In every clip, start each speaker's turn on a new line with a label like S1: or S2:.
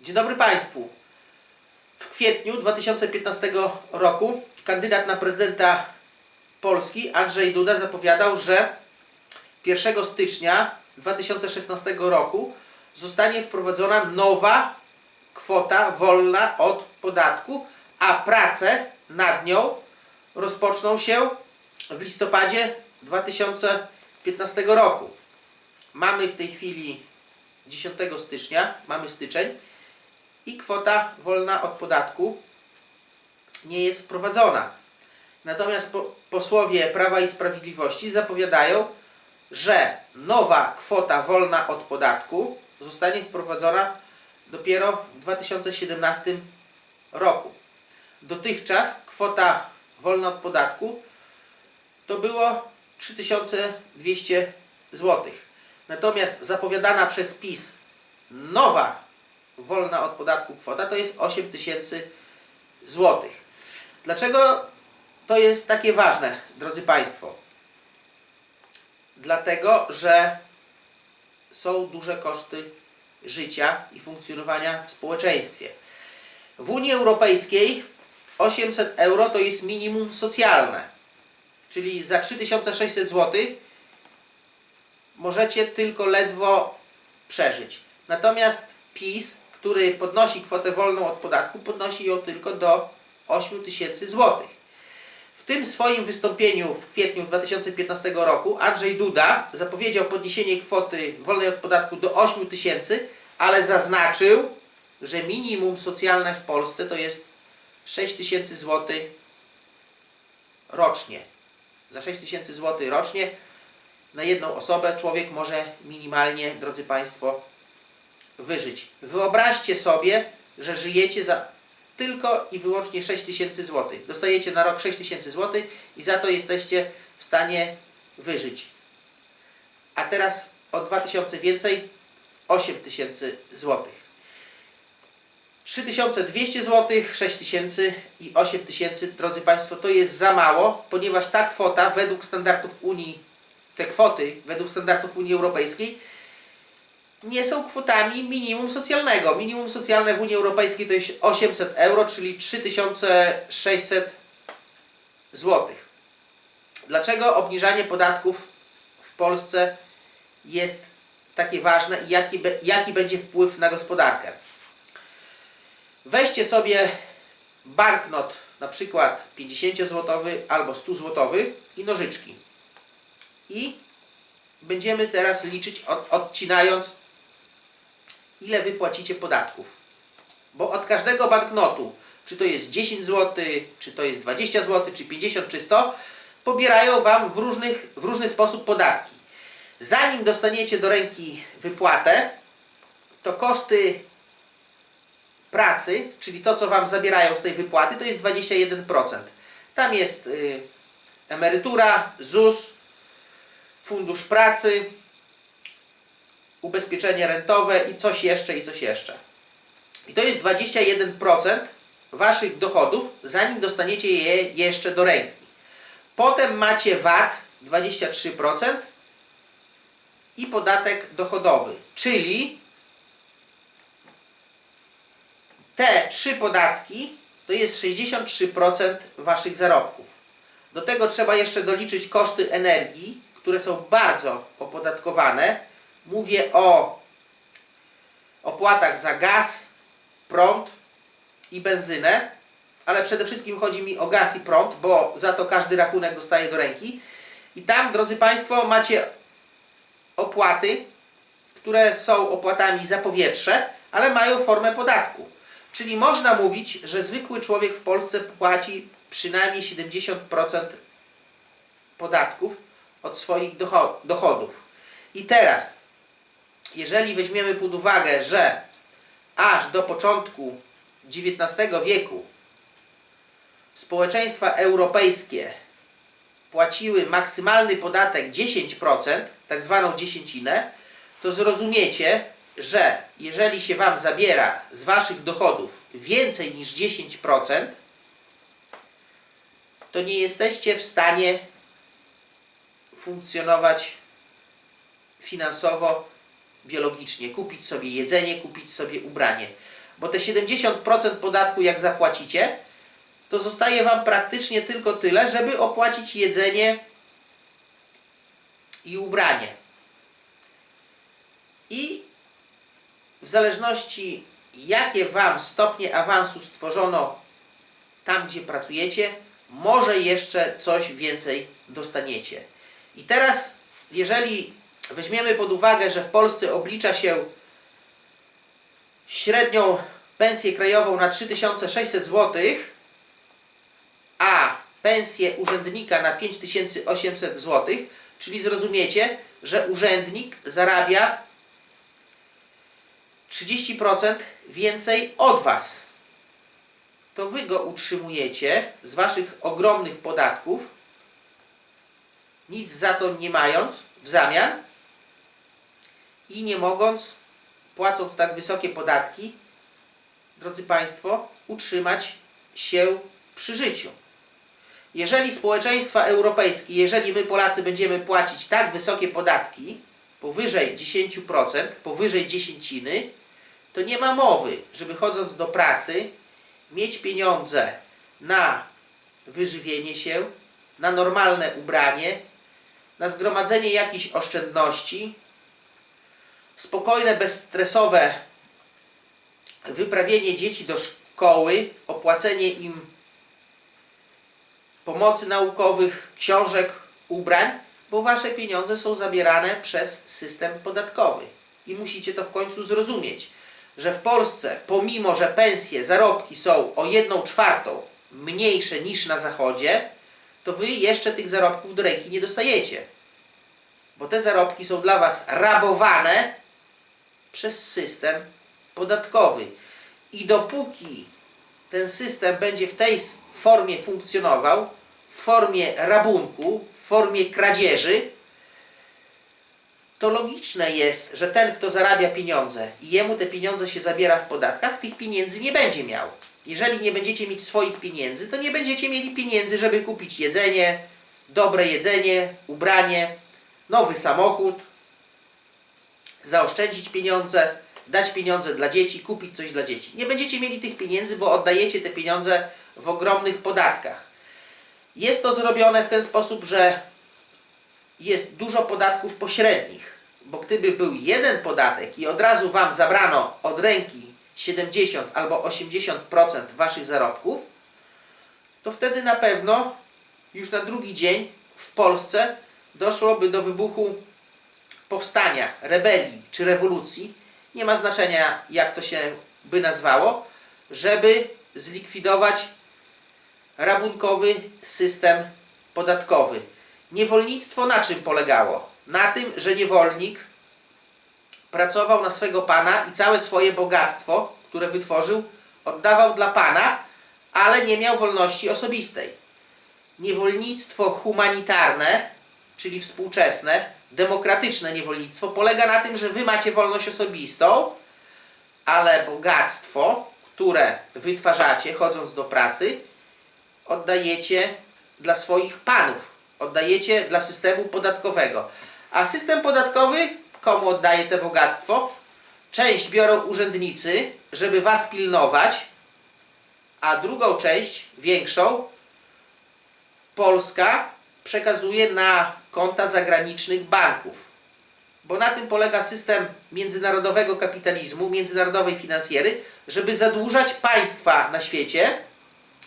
S1: Dzień dobry Państwu. W kwietniu 2015 roku kandydat na prezydenta Polski Andrzej Duda zapowiadał, że 1 stycznia 2016 roku zostanie wprowadzona nowa kwota wolna od podatku, a prace nad nią rozpoczną się w listopadzie 2015 roku. Mamy w tej chwili 10 stycznia, mamy styczeń i kwota wolna od podatku nie jest wprowadzona. Natomiast po, posłowie Prawa i Sprawiedliwości zapowiadają, że nowa kwota wolna od podatku zostanie wprowadzona dopiero w 2017 roku. Dotychczas kwota wolna od podatku to było 3200 zł. Natomiast zapowiadana przez PiS nowa wolna od podatku kwota to jest 8000 zł. Dlaczego to jest takie ważne, drodzy Państwo? Dlatego, że są duże koszty życia i funkcjonowania w społeczeństwie. W Unii Europejskiej 800 euro to jest minimum socjalne, czyli za 3600 zł możecie tylko ledwo przeżyć. Natomiast PiS, który podnosi kwotę wolną od podatku, podnosi ją tylko do 8 tysięcy złotych. W tym swoim wystąpieniu w kwietniu 2015 roku Andrzej Duda zapowiedział podniesienie kwoty wolnej od podatku do 8 tysięcy, ale zaznaczył, że minimum socjalne w Polsce to jest 6 tysięcy złotych rocznie. Za 6 tysięcy złotych rocznie na jedną osobę człowiek może minimalnie, drodzy Państwo, wyżyć. Wyobraźcie sobie, że żyjecie za tylko i wyłącznie 6 tysięcy złotych. Dostajecie na rok 6 tysięcy złotych i za to jesteście w stanie wyżyć. A teraz o 2000 więcej 8 tysięcy złotych. 3200 zł, 6000 i 8000, drodzy Państwo, to jest za mało, ponieważ ta kwota według standardów Unii, te kwoty według standardów Unii Europejskiej nie są kwotami minimum socjalnego. Minimum socjalne w Unii Europejskiej to jest 800 euro, czyli 3600 zł. Dlaczego obniżanie podatków w Polsce jest takie ważne i jaki, jaki będzie wpływ na gospodarkę? Weźcie sobie banknot, na przykład 50 zł albo 100 zł i nożyczki. I będziemy teraz liczyć, od, odcinając, ile wy płacicie podatków. Bo od każdego banknotu, czy to jest 10 zł, czy to jest 20 zł, czy 50, czy 100, pobierają wam w, różnych, w różny sposób podatki. Zanim dostaniecie do ręki wypłatę, to koszty pracy, czyli to, co Wam zabierają z tej wypłaty, to jest 21%. Tam jest y, emerytura, ZUS, fundusz pracy, ubezpieczenie rentowe i coś jeszcze, i coś jeszcze. I to jest 21% Waszych dochodów, zanim dostaniecie je jeszcze do ręki. Potem macie VAT 23% i podatek dochodowy, czyli te trzy podatki to jest 63% Waszych zarobków. Do tego trzeba jeszcze doliczyć koszty energii, które są bardzo opodatkowane. Mówię o opłatach za gaz, prąd i benzynę, ale przede wszystkim chodzi mi o gaz i prąd, bo za to każdy rachunek dostaje do ręki. I tam, drodzy Państwo, macie opłaty, które są opłatami za powietrze, ale mają formę podatku. Czyli można mówić, że zwykły człowiek w Polsce płaci przynajmniej 70% podatków od swoich docho- dochodów. I teraz, jeżeli weźmiemy pod uwagę, że aż do początku XIX wieku społeczeństwa europejskie płaciły maksymalny podatek 10%, tak zwaną dziesięcinę, to zrozumiecie, że jeżeli się Wam zabiera z Waszych dochodów więcej niż 10%, to nie jesteście w stanie funkcjonować finansowo, biologicznie, kupić sobie jedzenie, kupić sobie ubranie. bo te 70% podatku jak zapłacicie, to zostaje Wam praktycznie tylko tyle, żeby opłacić jedzenie i ubranie. I w zależności jakie Wam stopnie awansu stworzono tam, gdzie pracujecie, może jeszcze coś więcej dostaniecie. I teraz, jeżeli weźmiemy pod uwagę, że w Polsce oblicza się średnią pensję krajową na 3600 zł, a pensję urzędnika na 5800 zł, czyli zrozumiecie, że urzędnik zarabia 30% więcej od Was. To Wy go utrzymujecie z Waszych ogromnych podatków, nic za to nie mając w zamian i nie mogąc, płacąc tak wysokie podatki, drodzy Państwo, utrzymać się przy życiu. Jeżeli społeczeństwa europejskie, jeżeli my Polacy będziemy płacić tak wysokie podatki, powyżej 10%, powyżej dziesięciny, to nie ma mowy, żeby chodząc do pracy mieć pieniądze na wyżywienie się, na normalne ubranie, na zgromadzenie jakichś oszczędności, spokojne, bezstresowe wyprawienie dzieci do szkoły, opłacenie im pomocy naukowych, książek, ubrań, bo wasze pieniądze są zabierane przez system podatkowy. I musicie to w końcu zrozumieć, że w Polsce, pomimo że pensje, zarobki są o 1 czwartą mniejsze niż na zachodzie, to wy jeszcze tych zarobków do ręki nie dostajecie. Bo te zarobki są dla was rabowane przez system podatkowy. I dopóki ten system będzie w tej formie funkcjonował, w formie rabunku, w formie kradzieży, to logiczne jest, że ten, kto zarabia pieniądze i jemu te pieniądze się zabiera w podatkach, tych pieniędzy nie będzie miał. Jeżeli nie będziecie mieć swoich pieniędzy, to nie będziecie mieli pieniędzy, żeby kupić jedzenie, dobre jedzenie, ubranie, nowy samochód, zaoszczędzić pieniądze, dać pieniądze dla dzieci, kupić coś dla dzieci. Nie będziecie mieli tych pieniędzy, bo oddajecie te pieniądze w ogromnych podatkach. Jest to zrobione w ten sposób, że jest dużo podatków pośrednich, bo gdyby był jeden podatek i od razu Wam zabrano od ręki 70 albo 80% Waszych zarobków, to wtedy na pewno już na drugi dzień w Polsce doszłoby do wybuchu powstania, rebelii czy rewolucji, nie ma znaczenia jak to się by nazwało, żeby zlikwidować rabunkowy system podatkowy. Niewolnictwo na czym polegało? Na tym, że niewolnik pracował na swego pana i całe swoje bogactwo, które wytworzył, oddawał dla pana, ale nie miał wolności osobistej. Niewolnictwo humanitarne, czyli współczesne, demokratyczne niewolnictwo, polega na tym, że wy macie wolność osobistą, ale bogactwo, które wytwarzacie chodząc do pracy, oddajecie dla swoich panów, oddajecie dla systemu podatkowego. A system podatkowy komu oddaje te bogactwo? Część biorą urzędnicy, żeby was pilnować, a drugą część, większą, Polska przekazuje na konta zagranicznych banków. Bo na tym polega system międzynarodowego kapitalizmu, międzynarodowej finansjery, żeby zadłużać państwa na świecie,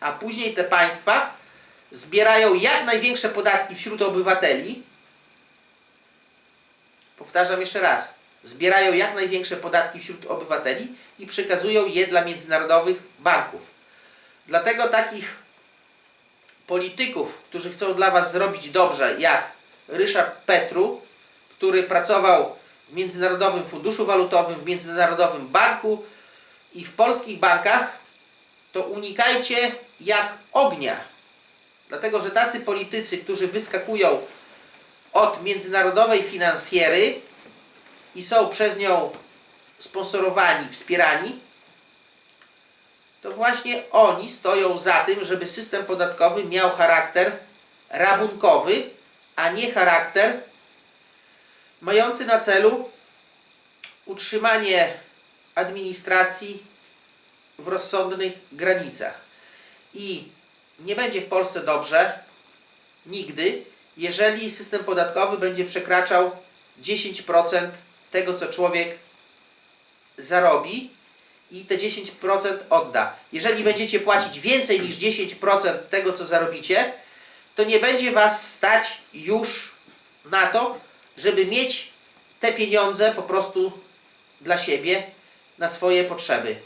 S1: a później te państwa zbierają jak największe podatki wśród obywateli. Powtarzam jeszcze raz. Zbierają jak największe podatki wśród obywateli i przekazują je dla międzynarodowych banków. Dlatego takich polityków, którzy chcą dla Was zrobić dobrze, jak Ryszard Petru, który pracował w Międzynarodowym Funduszu Walutowym, w Międzynarodowym Banku i w polskich bankach, to unikajcie jak ognia. Dlatego, że tacy politycy, którzy wyskakują od międzynarodowej finansjery i są przez nią sponsorowani, wspierani, to właśnie oni stoją za tym, żeby system podatkowy miał charakter rabunkowy, a nie charakter mający na celu utrzymanie administracji w rozsądnych granicach. I nie będzie w Polsce dobrze nigdy, jeżeli system podatkowy będzie przekraczał 10% tego, co człowiek zarobi i te 10% odda. Jeżeli będziecie płacić więcej niż 10% tego, co zarobicie, to nie będzie Was stać już na to, żeby mieć te pieniądze po prostu dla siebie, na swoje potrzeby.